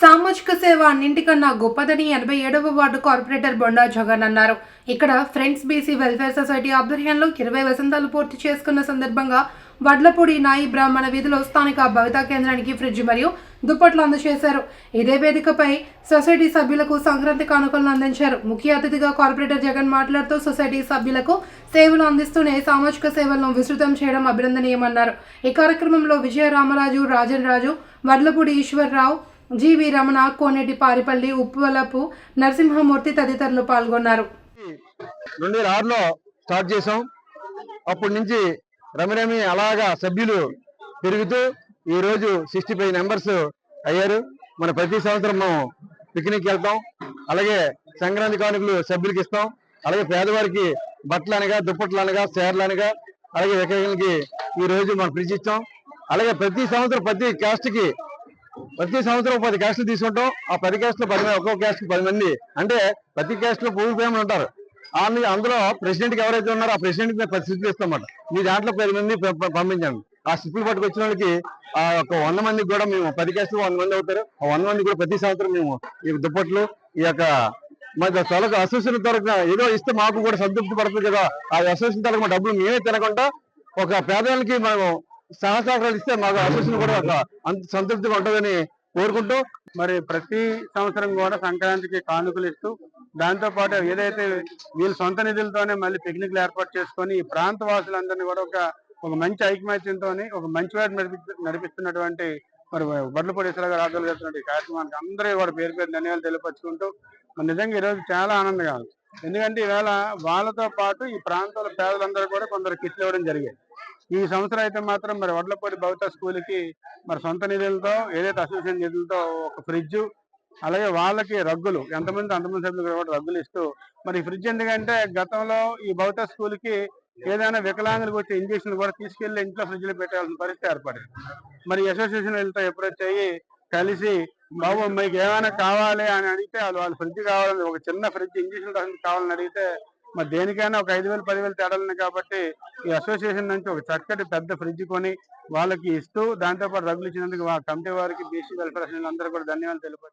సామాజిక సేవ అన్నింటికన్నా గొప్పదని ఎనభై ఏడవ వార్డు కార్పొరేటర్ బొండా జగన్ అన్నారు. ఇక్కడ ఫ్రెండ్స్ బీసీ వెల్ఫేర్ సొసైటీ ఆధ్వర్యంలో ఇరవై వసంతాలు పూర్తి చేసుకున్న సందర్భంగా వడ్లపూడి నాయి బ్రాహ్మణ వీధిలో స్థానిక భవితా కేంద్రానికి ఫ్రిడ్జ్ మరియు దుప్పట్లు అందజేశారు. ఇదే వేదికపై సొసైటీ సభ్యులకు సంక్రాంతి కానుకలను అందించారు. ముఖ్య అతిథిగా కార్పొరేటర్ జగన్ మాట్లాడుతూ సొసైటీ సభ్యులకు సేవలు అందిస్తూనే సామాజిక సేవలను విస్తృతం చేయడం అభినందనీయమన్నారు. ఈ కార్యక్రమంలో విజయ రామరాజు రాజన్ రాజు వడ్లపూడి ఈశ్వర్రావు జీవి రమణ కోనేటి పారిపల్లి ఉప్పలపు నరసింహమూర్తి తదితరులు పాల్గొన్నారు. రెండు వేల ఆరులో స్టార్ట్ చేసాం అప్పటి నుంచి రమిరమి అలాగా సభ్యులు పెరుగుతూ ఈ రోజు సిక్స్టీ ఫైవ్ మెంబర్స్ అయ్యారు. మన ప్రతి సంవత్సరం మనం పిక్నిక్ వెళ్తాం. అలాగే సంక్రాంతి కానుకలు సభ్యులకి ఇస్తాం. అలాగే పేదవారికి బట్టలు అనగా దుప్పట్లు అనగా చీరలు అనగా అలాగే వికలాంగులకి ఈ రోజు మనం ఫ్రిడ్జ్ ఇస్తాం అలాగే ప్రతి సంవత్సరం ప్రతి కాస్ట్కి ప్రతి సంవత్సరం పది క్యాస్ట్లు తీసుకుంటాం. ఆ పది క్యాస్ట్లు పది మంది ఒక్కో క్యాస్ట్ పది మంది. అంటే ప్రతి క్యాస్ట్లో పూర్వ ప్రేమలు ఉంటారు. అందులో ప్రెసిడెంట్కి ఎవరైతే ఉన్నారో ఆ ప్రెసిడెంట్ మేము పది స్లిప్లు మీ దాంట్లో పది మంది ప- పంపించండి. ఆ స్లిప్లు పట్టుకొచ్చిన వాళ్ళకి ఆ యొక్క వంద మందికి కూడా మేము పది క్యాస్ట్లు వంద మంది అవుతారు. ఆ వంద మంది కూడా ప్రతి సంవత్సరం మేము ఈ దుప్పట్లు ఈ యొక్క మరి తొలగ అసోసియేషన్ తరఫున ఏదో ఇస్తే మాకు కూడా సంతృప్తి పడుతుంది కదా. ఆ అసోసియేషన్ తరఫున డబ్బులు మేమే తినకుండా ఒక పేదవాళ్ళకి మనం సహసహకారాలు ఇస్తే మాకు అసోసియేషన్ కూడా ఒక అంత సంతృప్తిగా ఉంటుందని కోరుకుంటూ మరి ప్రతి సంవత్సరం కూడా సంక్రాంతికి కానుకలు ఇస్తూ దాంతో పాటు ఏదైతే వీళ్ళ సొంత నిధులతోనే మళ్ళీ పిక్నిక్లు ఏర్పాటు చేసుకొని ఈ ప్రాంత వాసులందరినీ కూడా ఒక ఒక మంచి ఐకమత్యంతో ఒక మంచి వాటి నడిపిస్తున్నటువంటి మరి బడ్లపూడి ఈశ్వర గారు ఆధ్వర్యంలో చేస్తున్న కార్యక్రమానికి అందరూ కూడా పేరు పేరు ధన్యవాదాలు తెలియపరుచుకుంటూ నిజంగా ఈరోజు చాలా ఆనందంగా ఎందుకంటే ఈవేళ వాళ్ళతో పాటు ఈ ప్రాంతాల పేదలందరూ కూడా కొందరు కిట్లు ఇవ్వడం జరిగింది. ఈ సంవత్సరం అయితే మాత్రం మరి వడ్లపూడి భవిత స్కూల్కి మరి సొంత నిధులతో ఏదైతే అసోసియేషన్ నిధులతో ఒక ఫ్రిడ్జ్ అలాగే వాళ్ళకి రగ్గులు ఎంతమంది అంతమంది సభ్యులు కూడా రగ్గులు ఇస్తూ మరి ఫ్రిడ్జ్ ఎందుకంటే గతంలో ఈ భౌత స్కూల్కి ఏదైనా వికలాంగులకు వచ్చే ఇంజక్షన్ కూడా తీసుకెళ్ళి ఇంట్లో ఫ్రిడ్జ్లో పెట్టాల్సిన పరిస్థితి ఏర్పడింది. మరి అసోసియేషన్ వెళ్తే ఎప్పుడొచ్చాయి కలిసి బాబు మీకు ఏమైనా కావాలి అని అడిగితే వాళ్ళు వాళ్ళు ఫ్రిడ్జ్ కావాలని ఒక చిన్న ఫ్రిడ్జ్ ఇంజక్షన్ కావాలని అడిగితే మరి దేనికైనా ఒక ఐదు వేలు పదివేలు తేడాలు కాబట్టి ఈ అసోసియేషన్ నుంచి ఒక చక్కటి పెద్ద ఫ్రిడ్జ్ కొని వాళ్ళకి ఇస్తూ దాంతో పాటు రగ్గులు ఇచ్చినందుకు కమిటీ వారికి బీసీ వెల్ఫేర్ అందరూ కూడా ధన్యవాదాలు తెలుపు